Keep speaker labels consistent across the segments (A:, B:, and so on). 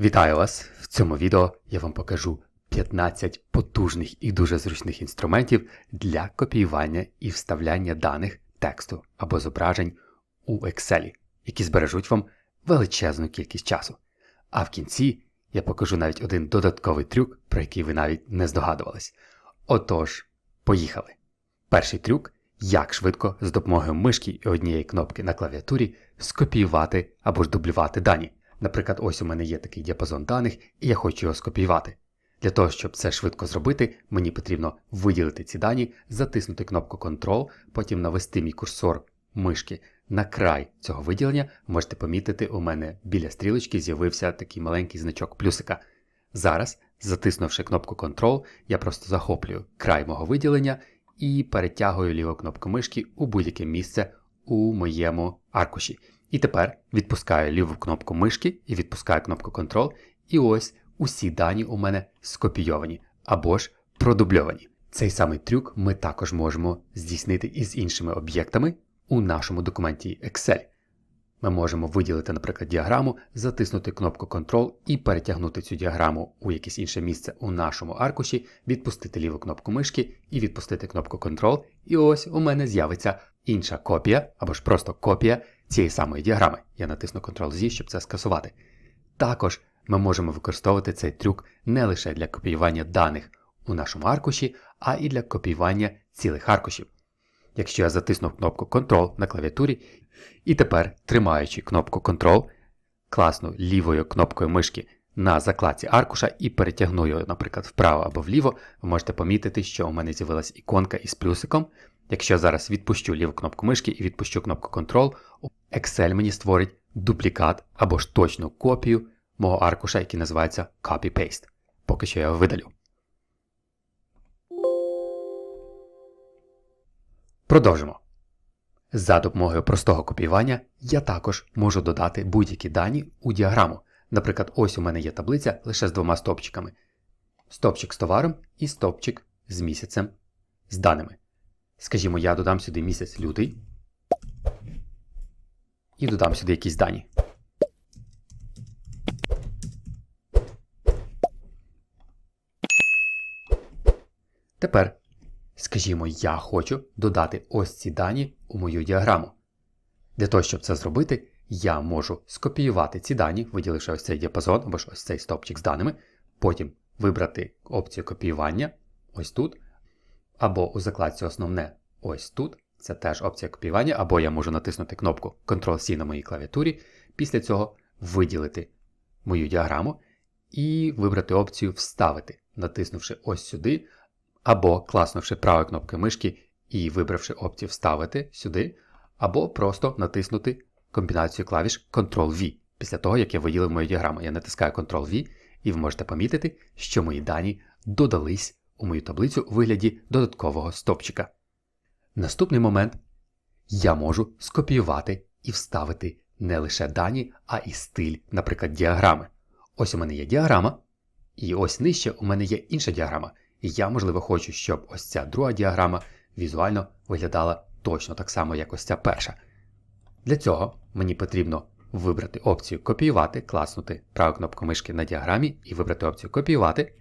A: Вітаю вас! В цьому відео я вам покажу 15 потужних і дуже зручних інструментів для копіювання і вставляння даних тексту або зображень у Excel, які збережуть вам величезну кількість часу. А в кінці я покажу навіть один додатковий трюк, про який ви навіть не здогадувались. Отож, поїхали! Перший трюк як швидко з допомогою мишки і однієї кнопки на клавіатурі скопіювати або ж дублювати дані. Наприклад, ось у мене є такий діапазон даних, і я хочу його скопіювати. Для того, щоб це швидко зробити, мені потрібно виділити ці дані, затиснути кнопку Ctrl, потім навести мій курсор мишки на край цього виділення. Можете помітити, у мене біля стрілочки з'явився такий маленький значок плюсика. Зараз, затиснувши кнопку Ctrl, я просто захоплюю край мого виділення і перетягую ліву кнопку мишки у будь-яке місце у моєму аркуші. І тепер відпускаю ліву кнопку мишки і відпускаю кнопку Ctrl, і ось усі дані у мене скопійовані або ж продубльовані. Цей самий трюк ми також можемо здійснити із іншими об'єктами у нашому документі Excel. Ми можемо виділити, наприклад, діаграму, затиснути кнопку Ctrl і перетягнути цю діаграму у якесь інше місце у нашому аркуші, відпустити ліву кнопку мишки і відпустити кнопку Ctrl. І ось у мене з'явиться інша копія або ж просто копія цієї самої діаграми. Я натисну Ctrl-Z, щоб це скасувати. Також ми можемо використовувати цей трюк не лише для копіювання даних у нашому аркуші, а і для копіювання цілих аркушів. Якщо я затиснув кнопку Ctrl на клавіатурі, і тепер, тримаючи кнопку Ctrl, класну лівою кнопкою мишки на закладці аркуша і перетягну його, наприклад, вправо або вліво, ви можете помітити, що у мене з'явилась іконка із плюсиком. Якщо я зараз відпущу ліву кнопку мишки і відпущу кнопку Ctrl, Excel мені створить дуплікат або ж точну копію мого аркуша, який називається Copy-Paste. Поки що я його видалю. Продовжимо. За допомогою простого копіювання я також можу додати будь-які дані у діаграму. Наприклад, ось у мене є таблиця лише з двома стопчиками. Стопчик з товаром і стопчик з місяцем з даними. Скажімо, я додам сюди місяць лютий і додам сюди якісь дані. Тепер, скажімо, я хочу додати ось ці дані у мою діаграму. Для того, щоб це зробити, я можу скопіювати ці дані, виділивши ось цей діапазон або ж ось цей стопчик з даними, потім вибрати опцію копіювання ось тут, або у закладці Основне ось тут. Це теж опція копіювання, або я можу натиснути кнопку Ctrl-C на моїй клавіатурі, після цього виділити мою діаграму і вибрати опцію Вставити, натиснувши ось сюди, або класнувши правою кнопкою мишки і вибравши опцію Вставити сюди, або просто натиснути комбінацію клавіш Ctrl-V. Після того, як я виділив мою діаграму, я натискаю Ctrl-V, і ви можете помітити, що мої дані додались у мою таблицю у вигляді додаткового стопчика. Наступний момент я можу скопіювати і вставити не лише дані, а і стиль, наприклад, діаграми. Ось у мене є діаграма, і ось нижче у мене є інша діаграма. І я, можливо, хочу, щоб ось ця друга діаграма візуально виглядала точно так само, як ось ця перша. Для цього мені потрібно вибрати опцію Копіювати, класнути праву кнопку мишки на діаграмі і вибрати опцію Копіювати.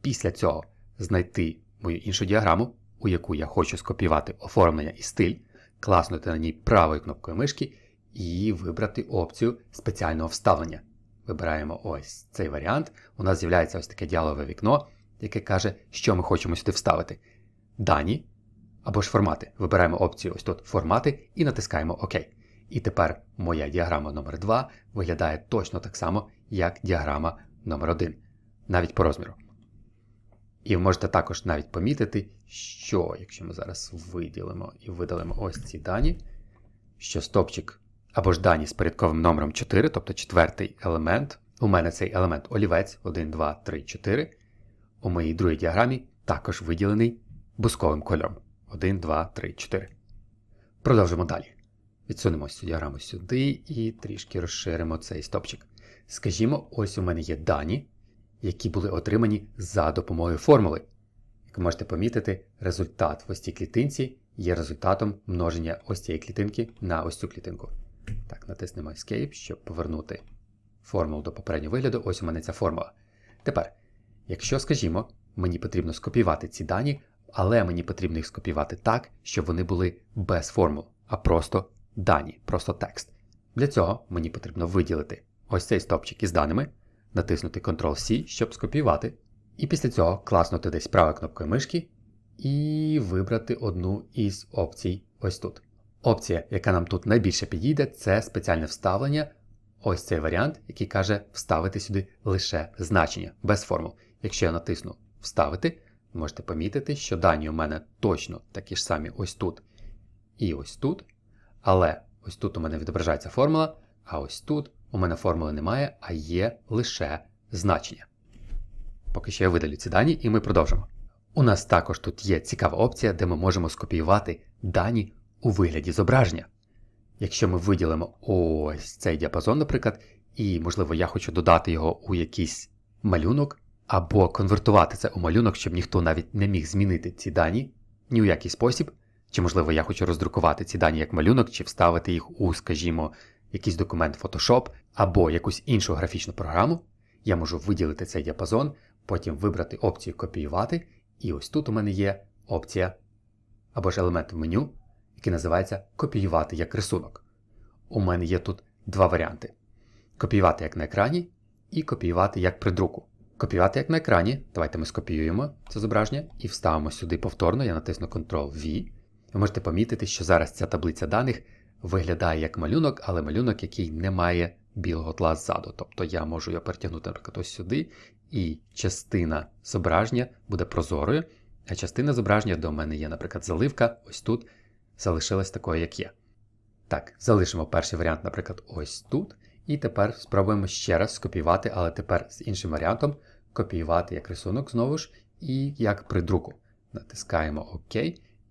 A: Після цього знайти мою іншу діаграму, у яку я хочу скопіювати оформлення і стиль, класнути на ній правою кнопкою мишки і вибрати опцію спеціального вставлення. Вибираємо ось цей варіант. У нас з'являється ось таке діалогове вікно, яке каже, що ми хочемо сюди вставити. Дані або ж формати. Вибираємо опцію ось тут формати і натискаємо ОК. І тепер моя діаграма номер 2 виглядає точно так само, як діаграма номер 1 навіть по розміру. І ви можете також навіть помітити, що, якщо ми зараз виділимо і видалимо ось ці дані, що стопчик або ж дані з порядковим номером 4, тобто четвертий елемент, у мене цей елемент олівець 1, 2, 3, 4, у моїй другій діаграмі також виділений бусковим кольором 1, 2, 3, 4. Продовжимо далі. Відсунемо цю діаграму сюди і трішки розширимо цей стопчик. Скажімо, ось у мене є дані які були отримані за допомогою формули. Як ви можете помітити, результат в ось цій клітинці є результатом множення ось цієї клітинки на ось цю клітинку. Так, натиснемо Escape, щоб повернути формулу до попереднього вигляду, ось у мене ця формула. Тепер, якщо, скажімо, мені потрібно скопіювати ці дані, але мені потрібно їх скопіювати так, щоб вони були без формул, а просто дані, просто текст. Для цього мені потрібно виділити ось цей стопчик із даними, натиснути Ctrl-C, щоб скопіювати, і після цього класнути десь правою кнопкою мишки і вибрати одну із опцій ось тут. Опція, яка нам тут найбільше підійде, це спеціальне вставлення. Ось цей варіант, який каже вставити сюди лише значення без формул. Якщо я натисну Вставити, можете помітити, що дані у мене точно такі ж самі ось тут і ось тут. Але ось тут у мене відображається формула, а ось тут у мене формули немає, а є лише значення. Поки що я видалю ці дані, і ми продовжимо. У нас також тут є цікава опція, де ми можемо скопіювати дані у вигляді зображення. Якщо ми виділимо ось цей діапазон, наприклад, і, можливо, я хочу додати його у якийсь малюнок, або конвертувати це у малюнок, щоб ніхто навіть не міг змінити ці дані ні у який спосіб, чи, можливо, я хочу роздрукувати ці дані як малюнок, чи вставити їх у, скажімо, якийсь документ Photoshop або якусь іншу графічну програму, я можу виділити цей діапазон, потім вибрати опцію Копіювати, і ось тут у мене є опція або ж елемент в меню, який називається Копіювати як рисунок. У мене є тут два варіанти: копіювати як на екрані і копіювати як при друку. Копіювати як на екрані. Давайте ми скопіюємо це зображення і вставимо сюди повторно. Я натисну Ctrl-V. Ви можете помітити, що зараз ця таблиця даних виглядає як малюнок, але малюнок, який не має білого тла ззаду. Тобто я можу його перетягнути, наприклад, ось сюди, і частина зображення буде прозорою, а частина зображення, де у мене є, наприклад, заливка, ось тут залишилась такою, як є. Так, залишимо перший варіант, наприклад, ось тут. І тепер спробуємо ще раз скопіювати, але тепер з іншим варіантом копіювати як рисунок знову ж, і як при друку. Натискаємо ОК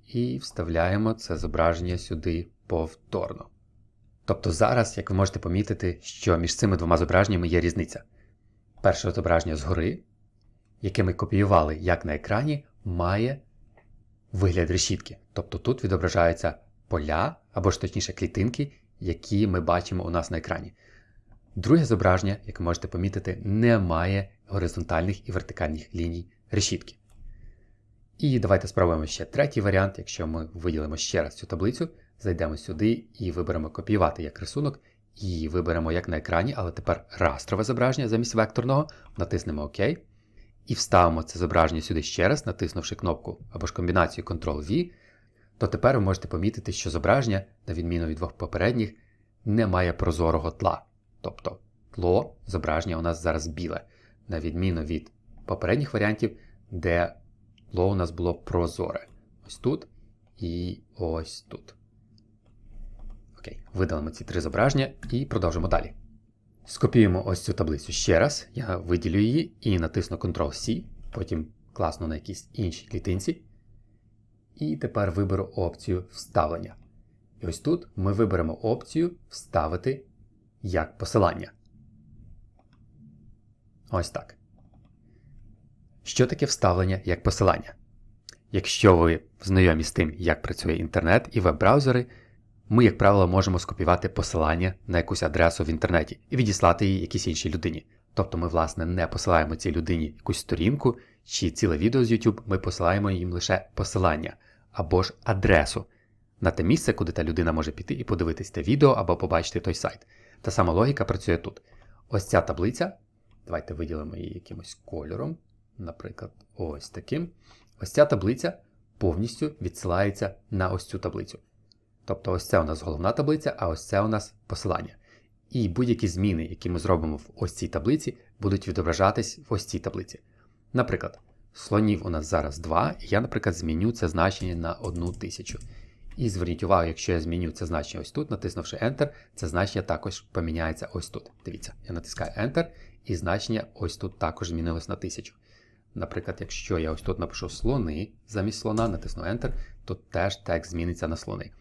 A: і вставляємо це зображення сюди повторно. Тобто зараз, як ви можете помітити, що між цими двома зображеннями є різниця. Перше зображення згори, яке ми копіювали як на екрані, має вигляд решітки. Тобто тут відображаються поля або ж точніше клітинки, які ми бачимо у нас на екрані. Друге зображення, як ви можете помітити, не має горизонтальних і вертикальних ліній решітки. І давайте спробуємо ще третій варіант. Якщо ми виділимо ще раз цю таблицю, зайдемо сюди і виберемо копіювати як рисунок, і виберемо як на екрані, але тепер растрове зображення замість векторного, натиснемо ОК. І вставимо це зображення сюди ще раз, натиснувши кнопку або ж комбінацію Ctrl-V, то тепер ви можете помітити, що зображення, на відміну від двох попередніх, не має прозорого тла. Тобто тло зображення у нас зараз біле, на відміну від попередніх варіантів, де тло у нас було прозоре. Ось тут і ось тут. Окей, видалимо ці три зображення і продовжимо далі. Скопіюємо ось цю таблицю ще раз. Я виділю її і натисну Ctrl-C, потім класно на якійсь іншій клітинці. І тепер виберу опцію вставлення. І ось тут ми виберемо опцію Вставити як посилання. Ось так. Що таке вставлення як посилання? Якщо ви знайомі з тим, як працює інтернет і веб-браузери, ми, як правило, можемо скопіювати посилання на якусь адресу в інтернеті і відіслати її якійсь іншій людині. Тобто ми, власне, не посилаємо цій людині якусь сторінку чи ціле відео з YouTube, ми посилаємо їм лише посилання або ж адресу на те місце, куди та людина може піти і подивитись те відео або побачити той сайт. Та сама логіка працює тут. Ось ця таблиця. Давайте виділимо її якимось кольором. Наприклад, ось таким. Ось ця таблиця повністю відсилається на ось цю таблицю. Тобто, ось це у нас головна таблиця, а ось це у нас посилання. І будь-які зміни, які ми зробимо в ось цій таблиці, будуть відображатись в ось цій таблиці. Наприклад, слонів у нас зараз 2, і я, наприклад, зміню це значення на 1000. І зверніть увагу, якщо я зміню це значення ось тут, натиснувши Enter, це значення також поміняється ось тут. Дивіться, я натискаю Enter, і значення ось тут також змінилось на 1000. Наприклад, якщо я ось тут напишу слони замість слона, натисну Enter, то теж текст зміниться на слони.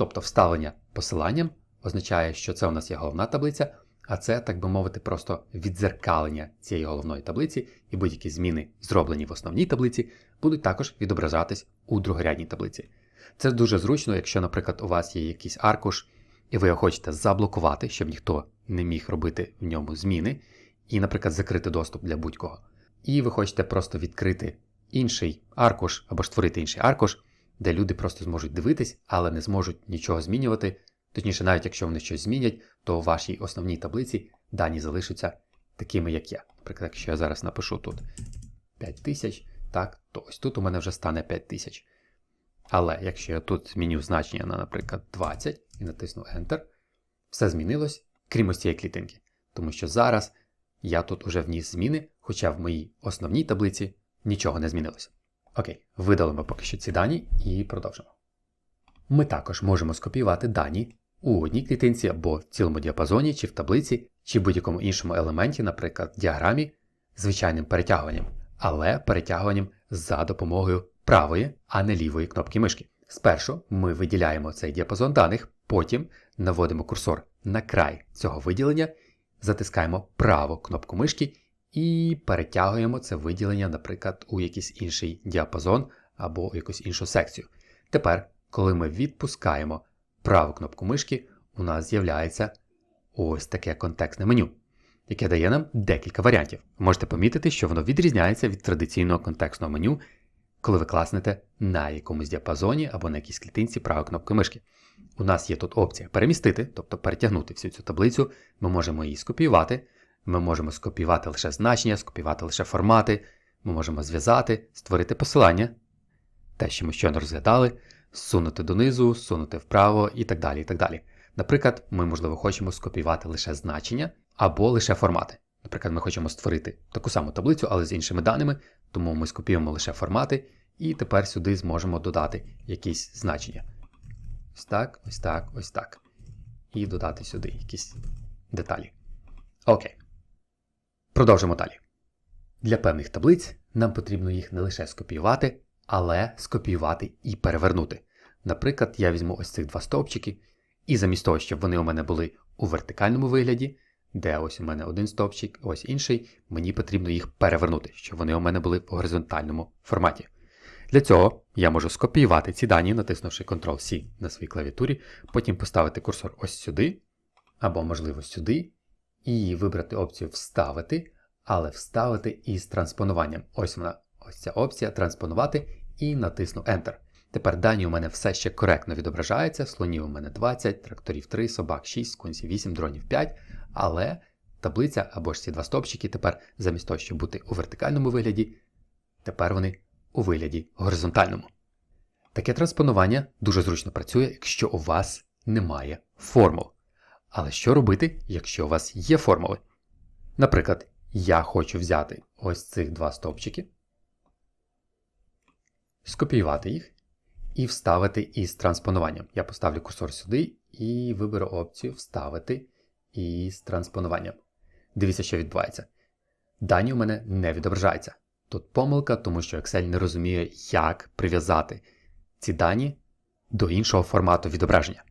A: Тобто вставлення посиланням означає, що це у нас є головна таблиця, а це, так би мовити, просто відзеркалення цієї головної таблиці, і будь-які зміни, зроблені в основній таблиці, будуть також відображатись у другорядній таблиці. Це дуже зручно, якщо, наприклад, у вас є якийсь аркуш, і ви його хочете заблокувати, щоб ніхто не міг робити в ньому зміни, і, наприклад, закрити доступ для будь-кого. І ви хочете просто відкрити інший аркуш або ж створити інший аркуш, де люди просто зможуть дивитись, але не зможуть нічого змінювати. Точніше, навіть якщо вони щось змінять, то у вашій основній таблиці дані залишаться такими, як є. Наприклад, якщо я зараз напишу тут 5000, так, то ось тут у мене вже стане 5000. Але якщо я тут зміню значення на, наприклад, 20 і натисну Enter, все змінилось, крім ось цієї клітинки. Тому що зараз я тут уже вніс зміни, хоча в моїй основній таблиці нічого не змінилося. Окей, видалимо поки що ці дані і продовжимо. Ми також можемо скопіювати дані у одній клітинці або в цілому діапазоні, чи в таблиці, чи в будь-якому іншому елементі, наприклад, діаграмі, звичайним перетягуванням, але перетягуванням за допомогою правої, а не лівої кнопки мишки. Спершу ми виділяємо цей діапазон даних, потім наводимо курсор на край цього виділення, затискаємо праву кнопку мишки і перетягуємо це виділення, наприклад, у якийсь інший діапазон або у якусь іншу секцію. Тепер, коли ми відпускаємо праву кнопку мишки, у нас з'являється ось таке контекстне меню, яке дає нам декілька варіантів. Можете помітити, що воно відрізняється від традиційного контекстного меню, коли ви класнете на якомусь діапазоні або на якійсь клітинці правої кнопки мишки. У нас є тут опція перемістити, тобто перетягнути всю цю таблицю, ми можемо її скопіювати. Ми можемо скопіювати лише значення, скопіювати лише формати, ми можемо зв'язати, створити посилання, те, що ми щойно розглядали, зсунути донизу, зсунути вправо і так далі. і так далі. Наприклад, ми, можливо, хочемо скопіювати лише значення або лише формати. Наприклад, ми хочемо створити таку саму таблицю, але з іншими даними, тому ми скопіюємо лише формати, і тепер сюди зможемо додати якісь значення. Ось так, ось так, ось так. І додати сюди якісь деталі. Окей. Продовжимо далі. Для певних таблиць нам потрібно їх не лише скопіювати, але скопіювати і перевернути. Наприклад, я візьму ось цих два стовпчики, і замість того, щоб вони у мене були у вертикальному вигляді, де ось у мене один стовпчик, ось інший, мені потрібно їх перевернути, щоб вони у мене були в горизонтальному форматі. Для цього я можу скопіювати ці дані, натиснувши Ctrl-C на своїй клавіатурі, потім поставити курсор ось сюди, або, можливо, сюди, і вибрати опцію Вставити, але вставити із транспонуванням. Ось вона, ось ця опція транспонувати і натисну Enter. Тепер дані у мене все ще коректно відображаються. Слонів у мене 20, тракторів 3, собак 6, скунсів 8, дронів 5. Але таблиця або ж ці два стопчики тепер, замість того, щоб бути у вертикальному вигляді, тепер вони у вигляді горизонтальному. Таке транспонування дуже зручно працює, якщо у вас немає формул. Але що робити, якщо у вас є формули? Наприклад, я хочу взяти ось цих два стовпчики, скопіювати їх і вставити із транспонуванням. Я поставлю курсор сюди і виберу опцію Вставити із транспонуванням. Дивіться, що відбувається. Дані у мене не відображаються. Тут помилка, тому що Excel не розуміє, як прив'язати ці дані до іншого формату відображення.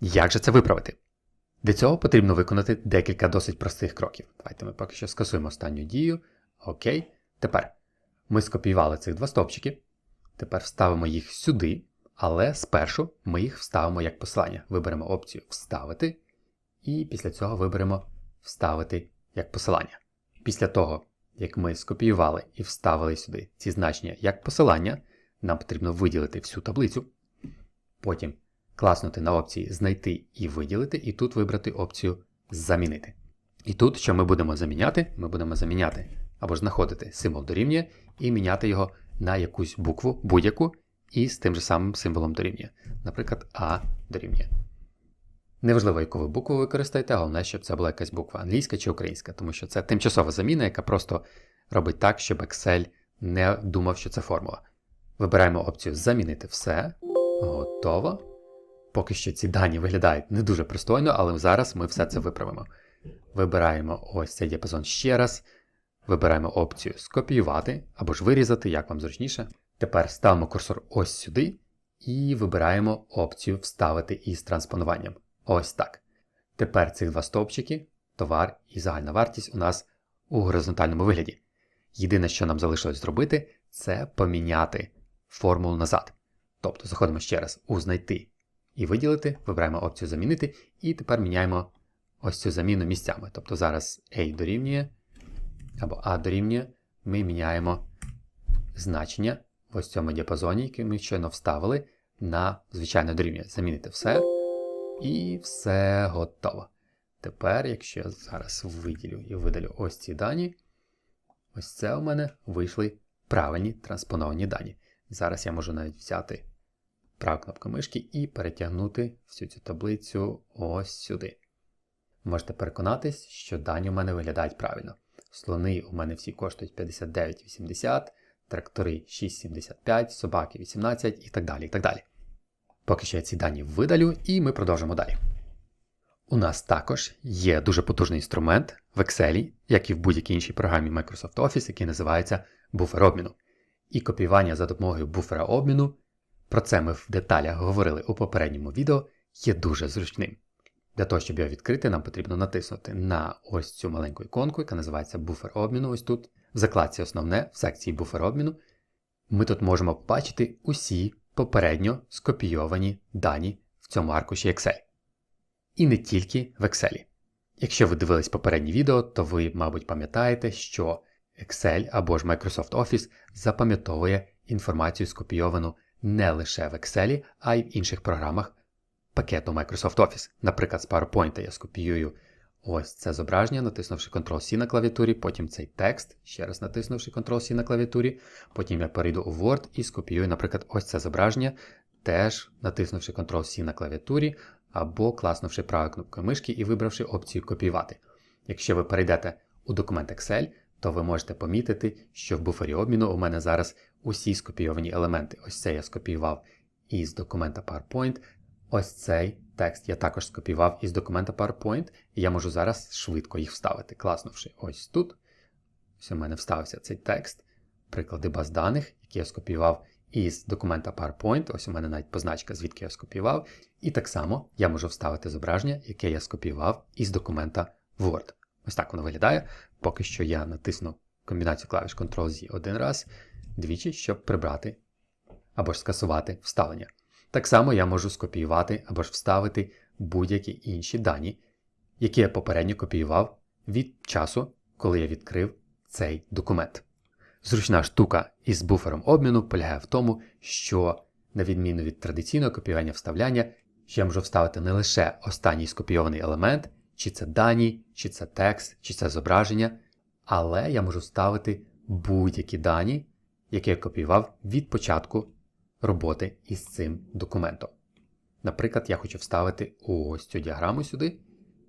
A: Як же це виправити? Для цього потрібно виконати декілька досить простих кроків. Давайте ми поки що скасуємо останню дію. Окей. Тепер ми скопіювали цих два стовпчики. Тепер вставимо їх сюди, але спершу ми їх вставимо як посилання. Виберемо опцію Вставити, і після цього виберемо Вставити як посилання. Після того, як ми скопіювали і вставили сюди ці значення як посилання, нам потрібно виділити всю таблицю. Потім класнути на опції Знайти і виділити, і тут вибрати опцію Замінити. І тут, що ми будемо заміняти, ми будемо заміняти або ж знаходити символ дорівнює і міняти його на якусь букву будь-яку і з тим же самим символом дорівнює. Наприклад, А дорівнює. Неважливо, яку ви букву використаєте, головне, щоб це була якась буква англійська чи українська, тому що це тимчасова заміна, яка просто робить так, щоб Excel не думав, що це формула. Вибираємо опцію Замінити все. Готово. Поки що ці дані виглядають не дуже пристойно, але зараз ми все це виправимо. Вибираємо ось цей діапазон ще раз. Вибираємо опцію Скопіювати або ж вирізати, як вам зручніше. Тепер ставимо курсор ось сюди і вибираємо опцію Вставити із транспонуванням. Ось так. Тепер цих два стовпчики, товар і загальна вартість у нас у горизонтальному вигляді. Єдине, що нам залишилось зробити, це поміняти формулу назад. Тобто заходимо ще раз у знайти і виділити, вибираємо опцію замінити, і тепер міняємо ось цю заміну місцями. Тобто зараз A дорівнює або A дорівнює, ми міняємо значення в ось цьому діапазоні, який ми щойно вставили, на звичайне дорівнює. Замінити все. І все готово. Тепер, якщо я зараз виділю і видалю ось ці дані, ось це у мене вийшли правильні транспоновані дані. Зараз я можу навіть взяти праву кнопку мишки і перетягнути всю цю таблицю ось сюди. Можете переконатись, що дані у мене виглядають правильно. Слони у мене всі коштують 59,80, трактори 6,75, собаки 18 і так далі. і так далі. Поки що я ці дані видалю, і ми продовжимо далі. У нас також є дуже потужний інструмент в Excel, як і в будь-якій іншій програмі Microsoft Office, який називається буфер обміну. І копіювання за допомогою буфера обміну, про це ми в деталях говорили у попередньому відео, є дуже зручним. Для того, щоб його відкрити, нам потрібно натиснути на ось цю маленьку іконку, яка називається буфер обміну, ось тут. В закладці основне, в секції буфер обміну. Ми тут можемо побачити усі попередньо скопійовані дані в цьому аркуші Excel. І не тільки в Excel. Якщо ви дивились попереднє відео, то ви, мабуть, пам'ятаєте, що Excel або ж Microsoft Office запам'ятовує інформацію скопійовану не лише в Excel, а й в інших програмах пакету Microsoft Office. Наприклад, з PowerPoint я скопіюю ось це зображення, натиснувши Ctrl-C на клавіатурі, потім цей текст, ще раз натиснувши Ctrl-C на клавіатурі, потім я перейду у Word і скопіюю, наприклад, ось це зображення, теж натиснувши Ctrl-C на клавіатурі, або класнувши правою кнопкою мишки і вибравши опцію Копіювати. Якщо ви перейдете у документ Excel, то ви можете помітити, що в буфері обміну у мене зараз усі скопійовані елементи. Ось це я скопіював із документа PowerPoint. Ось цей текст я також скопіював із документа PowerPoint, і я можу зараз швидко їх вставити, класнувши ось тут. Ось у мене вставився цей текст, приклади баз даних, які я скопіював із документа PowerPoint. Ось у мене навіть позначка, звідки я скопіював. І так само я можу вставити зображення, яке я скопіював із документа Word. Ось так воно виглядає. Поки що я натисну комбінацію клавіш Ctrl-Z один раз, двічі, щоб прибрати або ж скасувати вставлення. Так само я можу скопіювати або ж вставити будь-які інші дані, які я попередньо копіював від часу, коли я відкрив цей документ. Зручна штука із буфером обміну полягає в тому, що, на відміну від традиційного копіювання вставляння, я можу вставити не лише останній скопійований елемент, чи це дані, чи це текст, чи це зображення, але я можу вставити будь-які дані, які я копіював від початку роботи із цим документом. Наприклад, я хочу вставити ось цю діаграму сюди,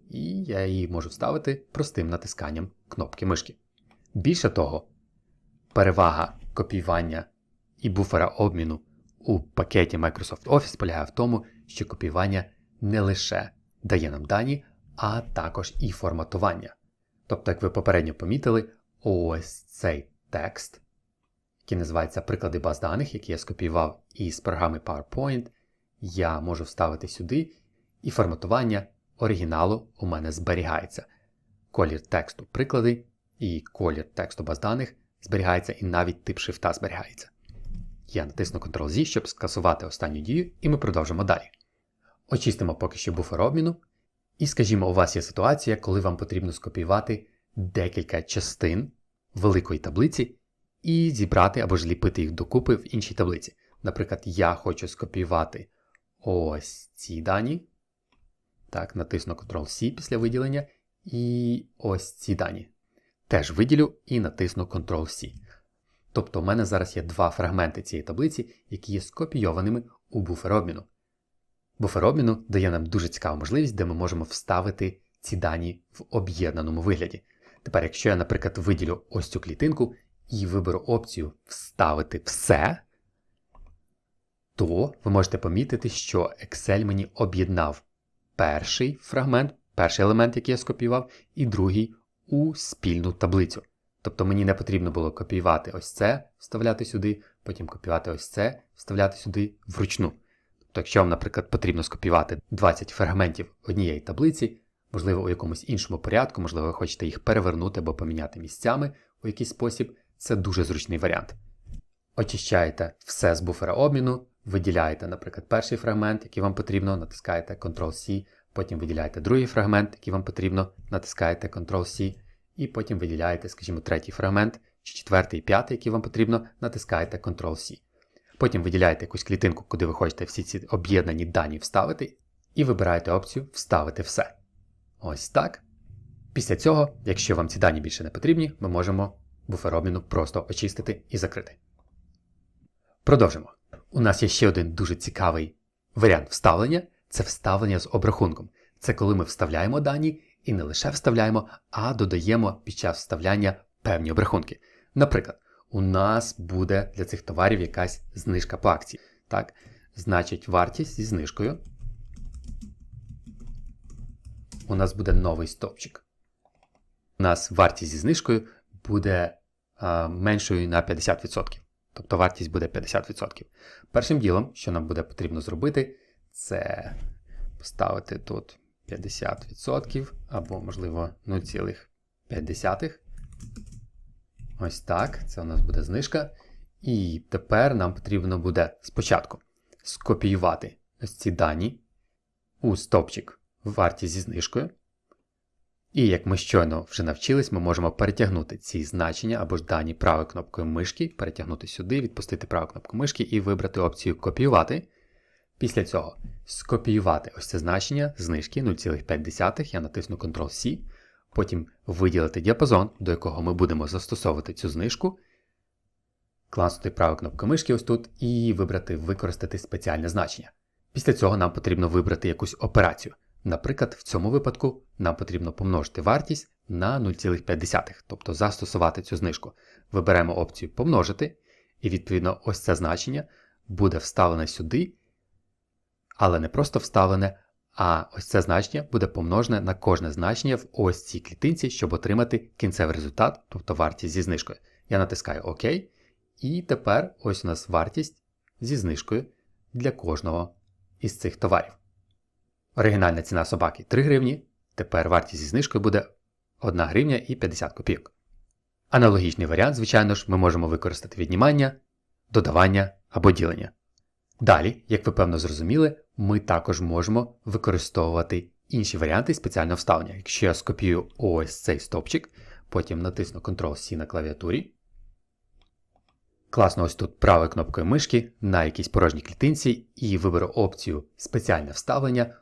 A: і я її можу вставити простим натисканням кнопки мишки. Більше того, перевага копіювання і буфера обміну у пакеті Microsoft Office полягає в тому, що копіювання не лише дає нам дані, а також і форматування. Тобто, як ви попередньо помітили, ось цей текст, який називається Приклади баз даних, які я скопіював із програми PowerPoint, я можу вставити сюди, і форматування оригіналу у мене зберігається. Колір тексту приклади і колір тексту баз даних зберігається, і навіть тип шрифта зберігається. Я натисну Ctrl-Z, щоб скасувати останню дію, і ми продовжимо далі. Очистимо поки що буфер обміну. І скажімо, у вас є ситуація, коли вам потрібно скопіювати декілька частин великої таблиці і зібрати або ж зліпити їх докупи в іншій таблиці. Наприклад, я хочу скопіювати ось ці дані. Так, натисну Ctrl-C після виділення. І ось ці дані. Теж виділю і натисну Ctrl-C. Тобто, у мене зараз є два фрагменти цієї таблиці, які є скопійованими у буфер обміну. Буфер обміну дає нам дуже цікаву можливість, де ми можемо вставити ці дані в об'єднаному вигляді. Тепер, якщо я, наприклад, виділю ось цю клітинку і виберу опцію Вставити все, то ви можете помітити, що Excel мені об'єднав перший фрагмент, перший елемент, який я скопіював, і другий у спільну таблицю. Тобто мені не потрібно було копіювати ось це, вставляти сюди, потім копіювати ось це, вставляти сюди вручну. Тобто, якщо вам, наприклад, потрібно скопіювати 20 фрагментів однієї таблиці, можливо, у якомусь іншому порядку, можливо, ви хочете їх перевернути або поміняти місцями у якийсь спосіб, це дуже зручний варіант. Очищаєте все з буфера обміну, виділяєте, наприклад, перший фрагмент, який вам потрібно, натискаєте Ctrl-C, потім виділяєте другий фрагмент, який вам потрібно, натискаєте Ctrl-C, і потім виділяєте, скажімо, третій фрагмент, чи четвертий, п'ятий, який вам потрібно, натискаєте Ctrl-C. Потім виділяєте якусь клітинку, куди ви хочете всі ці об'єднані дані вставити, і вибираєте опцію Вставити все. Ось так. Після цього, якщо вам ці дані більше не потрібні, ми можемо буфер обміну просто очистити і закрити. Продовжимо. У нас є ще один дуже цікавий варіант вставлення це вставлення з обрахунком. Це коли ми вставляємо дані і не лише вставляємо, а додаємо під час вставляння певні обрахунки. Наприклад, у нас буде для цих товарів якась знижка по акції. Так? Значить, вартість зі знижкою. У нас буде новий стовпчик. У нас вартість зі знижкою буде меншою на 50%. Тобто вартість буде 50%. Першим ділом, що нам буде потрібно зробити, це поставити тут 50% або, можливо, 0,5. Ось так. Це у нас буде знижка. І тепер нам потрібно буде спочатку скопіювати ось ці дані у стопчик вартість зі знижкою. І як ми щойно вже навчились, ми можемо перетягнути ці значення або ж дані правою кнопкою мишки, перетягнути сюди, відпустити праву кнопку мишки і вибрати опцію Копіювати. Після цього скопіювати ось це значення знижки 0,5. Я натисну Ctrl-C, потім виділити діапазон, до якого ми будемо застосовувати цю знижку, класнути праву кнопку мишки ось тут і вибрати Використати спеціальне значення. Після цього нам потрібно вибрати якусь операцію. Наприклад, в цьому випадку нам потрібно помножити вартість на 0,5, тобто застосувати цю знижку. Виберемо опцію Помножити, і відповідно ось це значення буде вставлене сюди, але не просто вставлене, а ось це значення буде помножене на кожне значення в ось цій клітинці, щоб отримати кінцевий результат, тобто вартість зі знижкою. Я натискаю ОК. І тепер ось у нас вартість зі знижкою для кожного із цих товарів. Оригінальна ціна собаки 3 гривні. Тепер вартість зі знижкою буде 1 гривня і 50 копійок. Аналогічний варіант, звичайно ж, ми можемо використати віднімання, додавання або ділення. Далі, як ви певно зрозуміли, ми також можемо використовувати інші варіанти спеціального вставлення. Якщо я скопію ось цей стопчик, потім натисну Ctrl-C на клавіатурі. Класно ось тут правою кнопкою мишки на якійсь порожній клітинці і виберу опцію Спеціальне вставлення.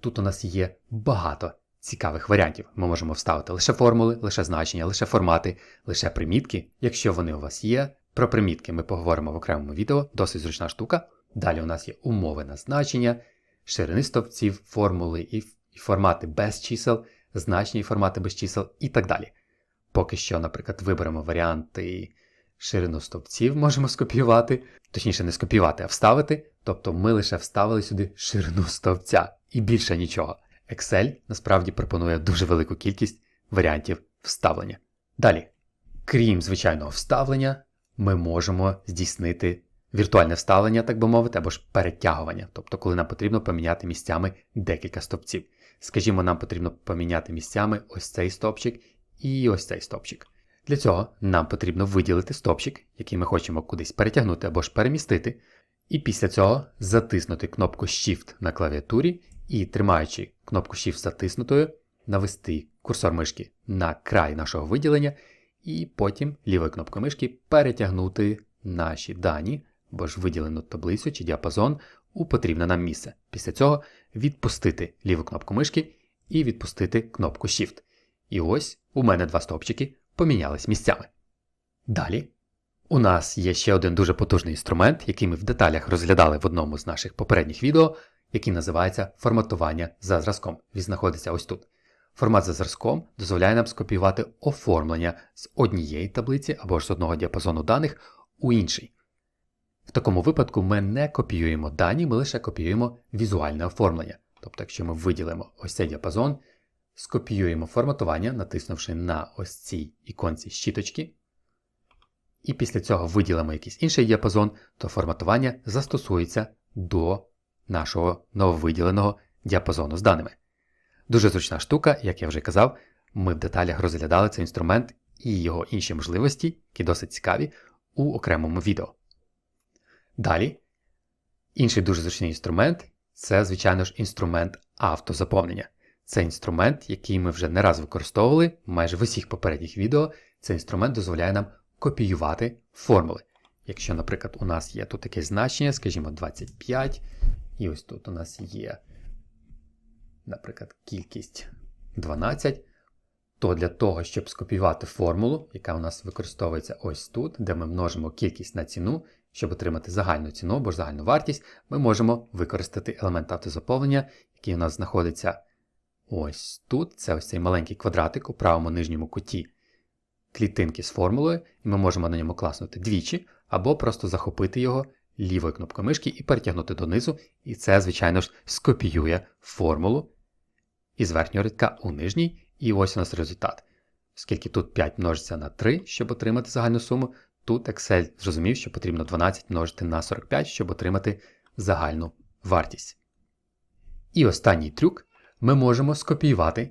A: Тут у нас є багато цікавих варіантів. Ми можемо вставити лише формули, лише значення, лише формати, лише примітки, якщо вони у вас є. Про примітки ми поговоримо в окремому відео, досить зручна штука. Далі у нас є умови на значення, ширини стовпців, формули і формати без чисел, значні формати без чисел і так далі. Поки що, наприклад, виберемо варіанти ширину стовпців, можемо скопіювати, точніше, не скопіювати, а вставити. Тобто ми лише вставили сюди ширину стовпця і більше нічого. Excel насправді пропонує дуже велику кількість варіантів вставлення. Далі, крім звичайного вставлення, ми можемо здійснити віртуальне вставлення, так би мовити, або ж перетягування, тобто, коли нам потрібно поміняти місцями декілька стовпців. Скажімо, нам потрібно поміняти місцями ось цей стовпчик і ось цей стовпчик. Для цього нам потрібно виділити стовпчик, який ми хочемо кудись перетягнути або ж перемістити, і після цього затиснути кнопку Shift на клавіатурі і, тримаючи кнопку Shift затиснутою, навести курсор мишки на край нашого виділення, і потім лівою кнопкою мишки перетягнути наші дані або ж виділену таблицю чи діапазон у потрібне нам місце. Після цього відпустити ліву кнопку мишки і відпустити кнопку Shift. І ось у мене два стовпчики помінялись місцями. Далі у нас є ще один дуже потужний інструмент, який ми в деталях розглядали в одному з наших попередніх відео, який називається форматування за зразком. Він знаходиться ось тут. Формат за зразком дозволяє нам скопіювати оформлення з однієї таблиці або ж з одного діапазону даних у інший. В такому випадку ми не копіюємо дані, ми лише копіюємо візуальне оформлення. Тобто, якщо ми виділимо ось цей діапазон, скопіюємо форматування, натиснувши на ось цій іконці щіточки, і після цього виділимо якийсь інший діапазон, то форматування застосується до нашого нововиділеного діапазону з даними. Дуже зручна штука, як я вже казав, ми в деталях розглядали цей інструмент і його інші можливості, які досить цікаві, у окремому відео. Далі Інший дуже зручний інструмент це, звичайно ж, інструмент автозаповнення. Це інструмент, який ми вже не раз використовували майже в усіх попередніх відео. Цей інструмент дозволяє нам копіювати формули. Якщо, наприклад, у нас є тут таке значення, скажімо, 25, і ось тут у нас є, наприклад, кількість 12, то для того, щоб скопіювати формулу, яка у нас використовується ось тут, де ми множимо кількість на ціну, щоб отримати загальну ціну або ж загальну вартість, ми можемо використати елемент автозаповнення, який у нас знаходиться ось тут. Це ось цей маленький квадратик у правому нижньому куті клітинки з формулою, і ми можемо на ньому класнути двічі, або просто захопити його лівою кнопкою мишки і перетягнути донизу. І це, звичайно ж, скопіює формулу із верхнього рядка у нижній. І ось у нас результат. Оскільки тут 5 множиться на 3, щоб отримати загальну суму, тут Excel зрозумів, що потрібно 12 множити на 45, щоб отримати загальну вартість. І останній трюк ми можемо скопіювати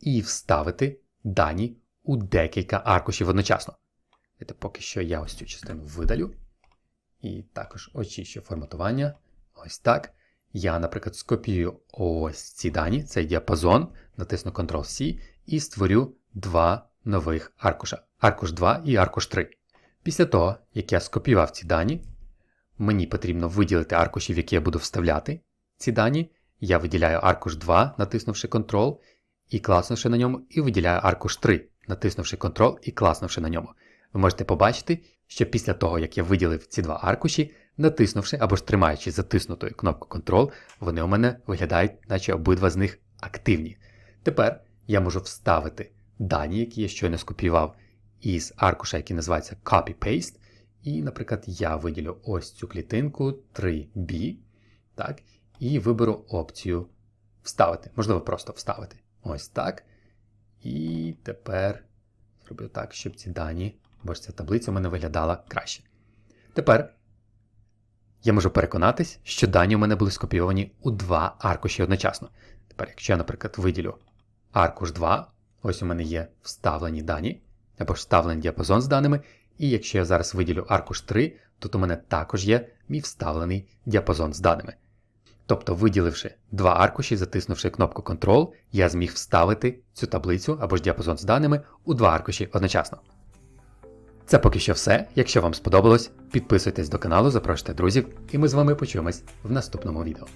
A: і вставити дані у декілька аркушів одночасно. Це поки що я ось цю частину видалю. І також очищу форматування. Ось так. Я, наприклад, скопіюю ось ці дані, цей діапазон, натисну Ctrl-C і створю два нових аркуша. Аркуш 2 і аркуш 3. Після того, як я скопіював ці дані, мені потрібно виділити аркуші, в які я буду вставляти ці дані. Я виділяю аркуш 2, натиснувши Ctrl і класнувши на ньому, і виділяю аркуш 3, натиснувши Ctrl і класнувши на ньому. Ви можете побачити, що після того, як я виділив ці два аркуші, натиснувши або ж тримаючи затиснутою кнопку Ctrl, вони у мене виглядають, наче обидва з них активні. Тепер я можу вставити дані, які я щойно скопіював, із аркуша, який називається Copy-Paste. І, наприклад, я виділю ось цю клітинку 3B. так, І виберу опцію Вставити. Можливо, просто вставити. Ось так. І тепер зроблю так, щоб ці дані, бо ж ця таблиця у мене виглядала краще. Тепер я можу переконатись, що дані у мене були скопійовані у два аркуші одночасно. Тепер, якщо я, наприклад, виділю аркуш 2, ось у мене є вставлені дані, або ж вставлений діапазон з даними. І якщо я зараз виділю аркуш 3, тут у мене також є мій вставлений діапазон з даними. Тобто, виділивши два аркуші, затиснувши кнопку Ctrl, я зміг вставити цю таблицю або ж діапазон з даними у два аркуші одночасно. Це поки що все. Якщо вам сподобалось, підписуйтесь до каналу, запрошуйте друзів, і ми з вами почуємось в наступному відео.